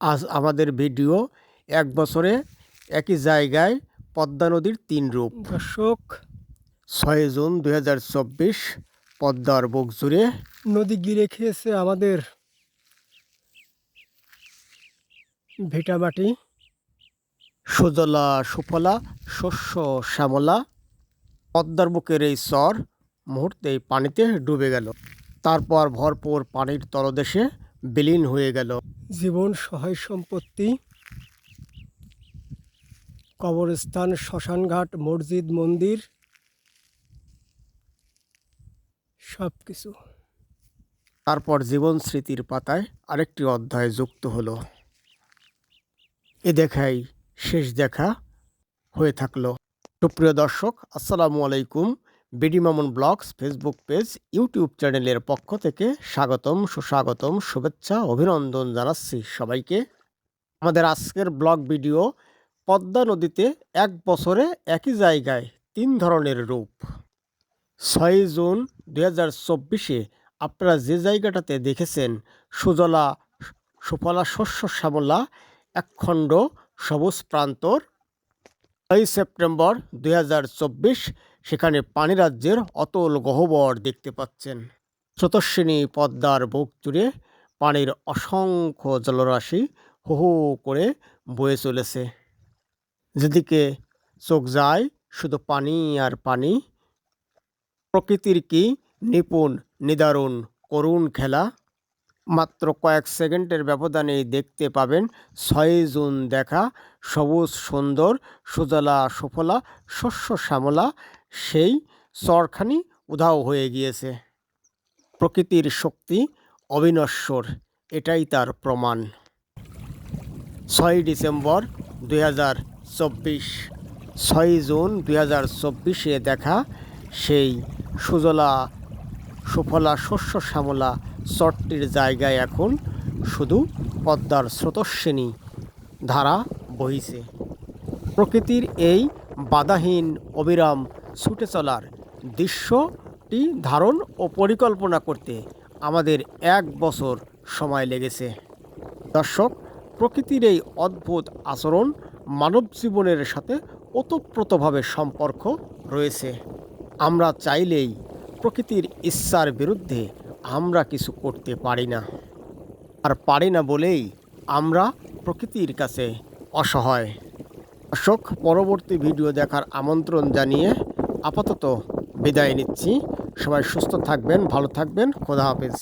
আজ আমাদের ভিডিও এক বছরে একই জায়গায় পদ্মা নদীর তিন রূপ। দর্শক ছয় জুন দুই পদ্মার বুক জুড়ে নদী গিরে খেয়েছে আমাদের ভিটামাটি সুজলা সুফলা শস্য শ্যামলা পদ্মার বুকের এই চর মুহূর্তেই পানিতে ডুবে গেল। তারপর ভরপুর পানির তলদেশে বিলীন হয়ে গেল। জীবন সহায় সম্পত্তি কবরস্থান শ্মশানঘাট মসজিদ মন্দির সব কিছু তারপর জীবন স্মৃতির পাতায় আরেকটি অধ্যায় যুক্ত হলো। এ দেখাই শেষ দেখা হয়ে থাকল। সুপ্রিয় দর্শক আসসালামু আলাইকুম। BD Mamun blogs, Facebook page, YouTube চ্যানেলের পক্ষ থেকে স্বাগতম, সুস্বাগতম, শুভেচ্ছা, অভিনন্দন জানাচ্ছি সবাইকে। আমাদের আজকের ব্লগ ভিডিও, পদ্মা নদীতে এক বছরে একই জায়গায় তিন ধরনের রূপ। ছয় জুন দু হাজার চব্বিশে আপনারা যে জায়গাটাতে দেখেছেন, সুজলা, সুফলা, শস্য, শ্যামলা, একখণ্ড সবুজ প্রান্তর, ছয় সেপ্টেম্বর দুই হাজার চব্বিশ সেখানে পানিরাজ্যের অতল গহ্বর দেখতে পাচ্ছেন। স্রোতস্বিনী পদ্মার বুক জুড়ে পানির অসংখ্য জলরাশি হু করে বয়ে চলেছে। যেদিকে চোখ যায়, শুধু পানি আর পানি। প্রকৃতির কি নিপুণ, নিদারুণ, করুণ খেলা মাত্র কয়েক সেকেন্ডের ব্যবধানেই দেখতে পাবেন ছয় জুন দেখা, সবুজ সুন্দর, সুজলা, সুফলা, শস্য শ্যামলা, সেই চরখানি উধাও হয়ে গিয়েছে। প্রকৃতির শক্তি অবিনশ্বর, এটাই তার প্রমাণ। ছয় ডিসেম্বর দুই হাজার চব্বিশ, ছয় জুন দুই হাজার চব্বিশে দেখা সেই সুজলা, সুফলা, শস্য শ্যামলা চরটির জায়গায় এখন শুধু পদ্মার স্রোতস্বিনী ধারা বহিছে প্রকৃতির এই বাধাহীন অবিরাম ছুটে চলার দৃশ্যটি ধারণ ও পরিকল্পনা করতে আমাদের এক বছর সময় লেগেছে। দর্শক, প্রকৃতির এই অদ্ভুত আচরণ মানব জীবনের সাথে ওতপ্রোতভাবে সম্পর্ক রয়েছে। আমরা চাইলেই প্রকৃতির ইচ্ছার বিরুদ্ধে আমরা কিছু করতে পারি না। আর পারি না বলেই আমরা প্রকৃতির কাছে অসহায়। অশোক, পরবর্তী ভিডিও দেখার আমন্ত্রণ জানিয়ে আপাতত বিদায় নিচ্ছি। সবাই সুস্থ থাকবেন, ভালো থাকবেন। খোদা হাফেজ।